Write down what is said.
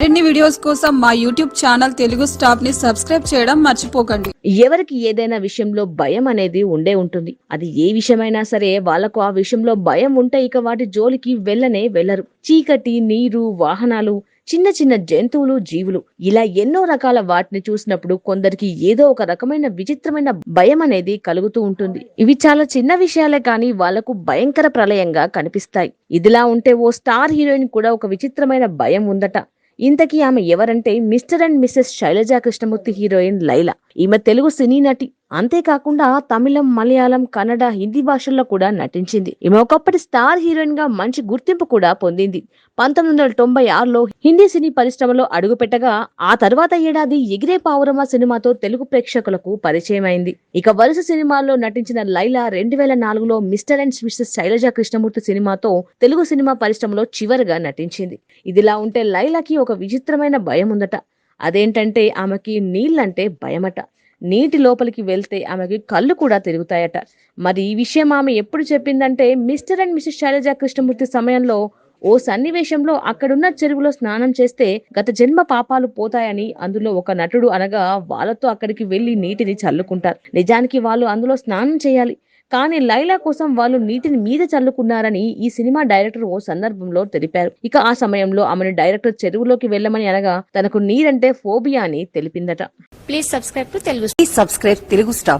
మరిన్ని వీడియోస్ కోసం మా యూట్యూబ్ ఛానల్ తెలుగు స్టాప్ని సబ్స్క్రైబ్ చేయడం మర్చిపోకండి. ఎవరికి ఏదైనా విషయంలో భయం అనేది ఉండే ఉంటుంది. అది ఏ విషయమైనా సరే వాళ్ళకు ఆ విషయంలో భయం ఉంటే ఇక వాటి జోలికి వెళ్ళనే వెళ్ళరు. చీకటి నీరు వాహనాలు చిన్న చిన్న జంతువులు జీవులు ఇలా ఎన్నో రకాల వాటిని చూసినప్పుడు కొందరికి ఏదో ఒక రకమైన విచిత్రమైన భయం అనేది కలుగుతూ ఉంటుంది. ఇవి చాలా చిన్న విషయాలే కానీ వాళ్ళకు భయంకర ప్రళయంగా కనిపిస్తాయి. ఇదిలా ఉంటే ఓ స్టార్ హీరోయిన్ కూడా ఒక విచిత్రమైన భయం ఉందట. ఇంతకీ ఆమె ఎవరంటే Mr and Mrs Shailaja Krishnamurthy heroine Laila. ఈమె తెలుగు సినీ నటి. అంతేకాకుండా తమిళం మలయాళం కన్నడ హిందీ భాషల్లో కూడా నటించింది. ఈమె ఒకప్పటి స్టార్ హీరోయిన్గా మంచి గుర్తింపు కూడా పొందింది. పంతొమ్మిది వందల తొంభై ఆరులో హిందీ సినీ పరిశ్రమలో అడుగుపెట్టగా ఆ తర్వాత ఏడాది ఎగిరే పావురమ సినిమాతో తెలుగు ప్రేక్షకులకు పరిచయమైంది. ఇక వరుస సినిమాల్లో నటించిన లైలా రెండు వేల నాలుగులో Mr and Mr Shailaja Krishnamurthy సినిమాతో తెలుగు సినిమా పరిశ్రమలో చివరిగా నటించింది. ఇదిలా ఉంటే లైలాకి ఒక విచిత్రమైన భయం ఉందట. అదేంటంటే ఆమెకి నీళ్ళంటే భయమట. నీటి లోపలికి వెళ్తే ఆమెకి కళ్ళు కూడా తిరుగుతాయట. మరి ఈ విషయం ఆమె ఎప్పుడు చెప్పిందంటే Mr and Mrs Shailaja Krishnamurthy సమయంలో ఓ సన్నివేశంలో అక్కడున్న చెరువులో స్నానం చేస్తే గత జన్మ పాపాలు పోతాయని అందులో ఒక నటుడు అనగా వాళ్ళతో అక్కడికి వెళ్ళి నీటిని చల్లుకుంటారు. నిజానికి వాళ్ళు అందులో స్నానం చేయాలి. కానీ లైలా కోసం వాళ్ళు నీటిని మీద చల్లుకున్నారని ఈ సినిమా డైరెక్టర్ ఓ సందర్భంలో తెలిపారు ఇక ఆ సమయంలో ఆమెను డైరెక్టర్ చెరువులోకి వెళ్ళమని అనగా తనకు నీరంటే ఫోబియా అని తెలిపిందట please subscribe to Telugu Please subscribe Telugu Star.